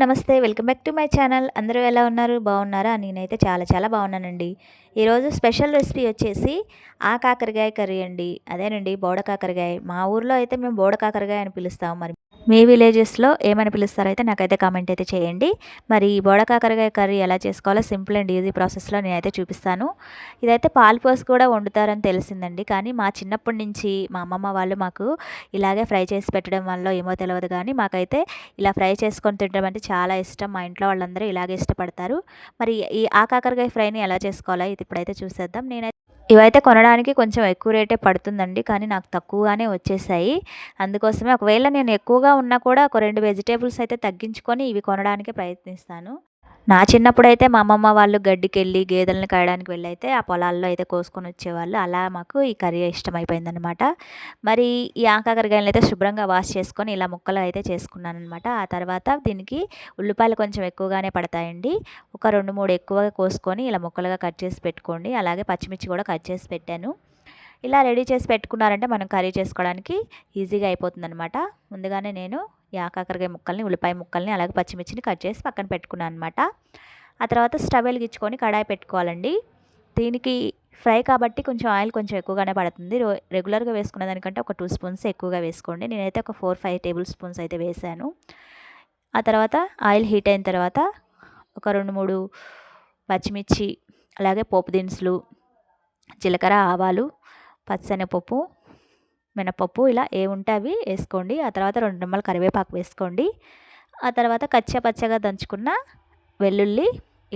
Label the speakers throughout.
Speaker 1: నమస్తే welcome back to my channel. అందరూ ఎలా ఉన్నారు? బాగున్నారా? నేనైతే చాలా చాలా బాగున్నానండి. ఈరోజు స్పెషల్ రెసిపీ వచ్చేసి ఆ కాకరకాయ కర్రీ అండి. అదేనండి బోడ కాకరకాయ. మా ఊర్లో అయితే మేము బోడ కాకరకాయ అని పిలుస్తాం మరి. మీ విలేజెస్లో ఏమని పిలుస్తారో అయితే నాకైతే కామెంట్ అయితే చేయండి. మరి ఈ బోడ కాకరకాయ కర్రీ ఎలా చేసుకోవాలో సింపుల్ అండ్ ఈజీ ప్రాసెస్లో నేనైతే చూపిస్తాను. ఇదైతే పాలుపోసి కూడా వండుతారని తెలిసిందండి. కానీ మా చిన్నప్పటి నుంచి మా అమ్మమ్మ వాళ్ళు మాకు ఇలాగే ఫ్రై చేసి పెట్టడం వల్ల ఏమో తెలియదు కానీ మాకైతే ఇలా ఫ్రై చేసుకొని తినడం అంటే చాలా ఇష్టం. మా ఇంట్లో వాళ్ళందరూ ఇలాగే ఇష్టపడతారు. మరి ఈ ఆ కాకరకాయ ఫ్రైని ఎలా చేసుకోవాలో అయితే ఇప్పుడైతే చూసేద్దాం. నేనైతే ఇవైతే కొనడానికి కొంచెం ఎక్కువ రేటే పడుతుందండి. కానీ నాకు తక్కువగానే వచ్చేసాయి. అందుకోసమే ఒకవేళ నేను ఎక్కువగా ఉన్నా కూడా ఒక రెండు వెజిటేబుల్స్ అయితే తగ్గించుకొని ఇవి కొనడానికి ప్రయత్నిస్తాను. నా చిన్నప్పుడైతే మా అమ్మమ్మ వాళ్ళు గడ్డికి వెళ్ళి గేదెలను కాయడానికి వెళ్ళైతే ఆ పొలాల్లో అయితే కోసుకొని వచ్చేవాళ్ళు. అలా మాకు ఈ కర్రీ ఇష్టమైపోయిందనమాట మరి ఈ ఆకాకరకాయలను అయితే శుభ్రంగా వాష్ చేసుకొని ఇలా ముక్కలు అయితే చేసుకున్నాను అనమాట ఆ తర్వాత దీనికి ఉల్లిపాయలు కొంచెం ఎక్కువగానే పడతాయండి. ఒక రెండు మూడు ఎక్కువగా కోసుకొని ఇలా ముక్కలుగా కట్ చేసి పెట్టుకోండి. అలాగే పచ్చిమిర్చి కూడా కట్ చేసి పెట్టాను. ఇలా రెడీ చేసి పెట్టుకున్నారంటే మనం కర్రీ చేసుకోవడానికి ఈజీగా అయిపోతుందనమాట ముందుగానే నేను యాకాకరకాయ ముక్కల్ని ఉల్లిపాయ ముక్కల్ని అలాగే పచ్చిమిర్చిని కట్ చేసి పక్కన పెట్టుకున్నాను అనమాట ఆ తర్వాత స్టవ్ వెలిగించుకొని కడాయి పెట్టుకోవాలండి. దీనికి ఫ్రై కాబట్టి కొంచెం ఆయిల్ కొంచెం ఎక్కువగానే పడుతుంది. రెగ్యులర్గా వేసుకునే దానికంటే ఒక టూ స్పూన్స్ ఎక్కువగా వేసుకోండి. నేనైతే ఒక ఫోర్ ఫైవ్ టేబుల్ స్పూన్స్ అయితే వేసాను. ఆ తర్వాత ఆయిల్ హీట్ అయిన తర్వాత ఒక రెండు మూడు పచ్చిమిర్చి అలాగే పోపు దినుసులు జీలకర్ర ఆవాలు పచ్చనపప్పు మినపప్పు ఇలా ఏ ఉంటే అవి వేసుకోండి. ఆ తర్వాత రెండు నిమ్మలు కరివేపాకు వేసుకోండి. ఆ తర్వాత కచ్చా పచ్చగా దంచుకున్న వెల్లుల్లి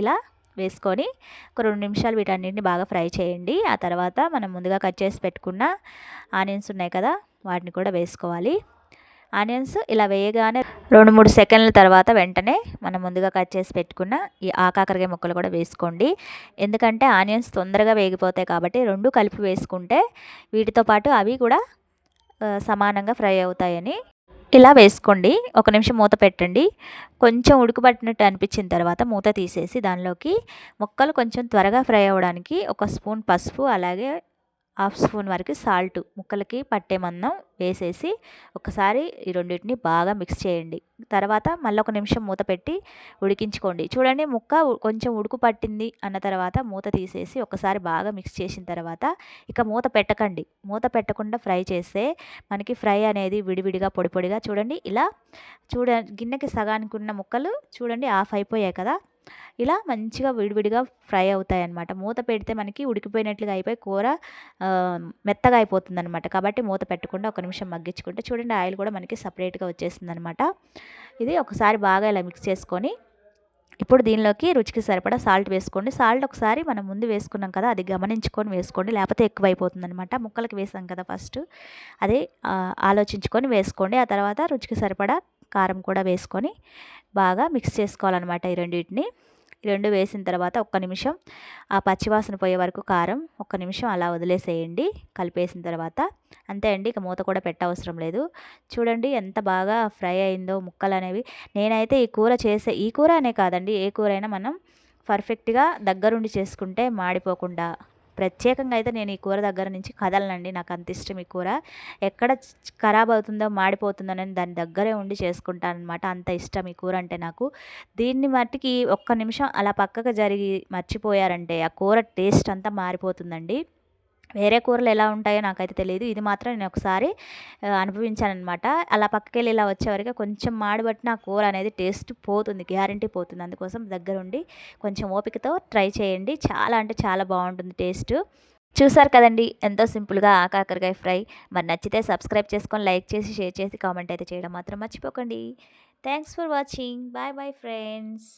Speaker 1: ఇలా వేసుకొని ఒక రెండు నిమిషాలు వీటన్నింటిని బాగా ఫ్రై చేయండి. ఆ తర్వాత మనం ముందుగా కట్ చేసి పెట్టుకున్న ఆనియన్స్ ఉన్నాయి కదా వాటిని కూడా వేసుకోవాలి. ఆనియన్స్ ఇలా వేయగానే రెండు మూడు సెకండ్ల తర్వాత వెంటనే మనం ముందుగా కట్ చేసి పెట్టుకున్న ఈ ఆకాకరకాయ ముక్కలు కూడా వేసుకోండి. ఎందుకంటే ఆనియన్స్ తొందరగా వేగిపోతాయి కాబట్టి రెండు కలిపి వేసుకుంటే వీటితో పాటు అవి కూడా సమానంగా ఫ్రై అవుతాయని. ఇలా వేసుకోండి. ఒక నిమిషం మూత పెట్టండి. కొంచెం ఉడకబట్టినట్టు అనిపించిన తర్వాత మూత తీసేసి దానిలోకి ముక్కలు కొంచెం త్వరగా ఫ్రై అవ్వడానికి ఒక స్పూన్ పసుపు అలాగే హాఫ్ స్పూన్ వరకు సాల్ట్ ముక్కలకి పట్టే మందం వేసేసి ఒకసారి ఈ రెండింటిని బాగా మిక్స్ చేయండి. తర్వాత మళ్ళీ ఒక నిమిషం మూత పెట్టి ఉడికించుకోండి. చూడండి ముక్క కొంచెం ఉడుకు పట్టింది అన్న తర్వాత మూత తీసేసి ఒకసారి బాగా మిక్స్ చేసిన తర్వాత ఇక మూత పెట్టకండి. మూత పెట్టకుండా ఫ్రై చేస్తే మనకి ఫ్రై అనేది విడివిడిగా పొడి పొడిగా చూడండి ఇలా చూడ గిన్నెకి సగానికి ఉన్న ముక్కలు చూడండి ఆఫ్ అయిపోయాయి కదా. ఇలా మంచిగా విడివిడిగా ఫ్రై అవుతాయి అన్నమాట మూత పెడితే మనకి ఉడికిపోయినట్లుగా అయిపోయి కూర మెత్తగా అయిపోతుంది అనమాట కాబట్టి మూత పెట్టకుండా ఒక నిమిషం మగ్గించుకుంటే చూడండి ఆయిల్ కూడా మనకి సపరేట్గా వచ్చేస్తుంది అనమాట ఇది ఒకసారి బాగా ఇలా మిక్స్ చేసుకొని ఇప్పుడు దీనిలోకి రుచికి సరిపడా సాల్ట్ వేసుకోండి. సాల్ట్ ఒకసారి మనం ముందు వేసుకున్నాం కదా అది గమనించుకొని వేసుకోండి. లేకపోతే ఎక్కువ అయిపోతుంది అనమాట ముక్కలకి వేసాం కదా ఫస్ట్ అది ఆలోచించుకొని వేసుకోండి. ఆ తర్వాత రుచికి సరిపడా కారం కూడా వేసుకొని బాగా మిక్స్ చేసుకోవాలన్నమాట ఈ రెండింటిని. రెండు వేసిన తర్వాత ఒక్క నిమిషం ఆ పచ్చివాసన పోయే వరకు కారం ఒక్క నిమిషం అలా వదిలేసేయండి. కలిపేసిన తర్వాత అంతే అండి ఇక మూత కూడా పెట్టవసరం లేదు. చూడండి ఎంత బాగా ఫ్రై అయిందో ముక్కలు అనేవి. నేనైతే ఈ కూర చేసే ఈ కూర అనే కాదండి ఏ కూర అయినా మనం పర్ఫెక్ట్గా దగ్గరుండి చేసుకుంటే మాడిపోకుండా ప్రత్యేకంగా అయితే నేను ఈ కూర దగ్గర నుంచి కదలనండి. నాకు అంత ఇష్టం ఈ కూర. ఎక్కడ ఖరాబ్ అవుతుందో మాడిపోతుందో అని దాని దగ్గరే ఉండి చేసుకుంటాను అనమాట అంత ఇష్టం ఈ కూర అంటే నాకు. దీన్ని మట్టికి ఒక్క నిమిషం అలా పక్కకు జరిగి మర్చిపోయారంటే ఆ కూర టేస్ట్ అంతా మారిపోతుందండి. వేరే కూరలు ఎలా ఉంటాయో నాకైతే తెలియదు ఇది మాత్రం నేను ఒకసారి అనుభవించానమాట అలా పక్కకెళ్ళి ఇలా వచ్చేవరకు కొంచెం మాడబట్టిన కూర అనేది టేస్ట్ పోతుంది గ్యారంటీ పోతుంది. అందుకోసం దగ్గరుండి కొంచెం ఓపికతో ట్రై చేయండి. చాలా అంటే చాలా బాగుంటుంది టేస్ట్. చూసారు కదండి ఎంతో సింపుల్గా ఆకాకరకాయ ఫ్రై. మరి నచ్చితే సబ్స్క్రైబ్ చేసుకొని లైక్ చేసి షేర్ చేసి కామెంట్ అయితే చేయడం మాత్రం మర్చిపోకండి. Thanks for watching. Bye bye friends.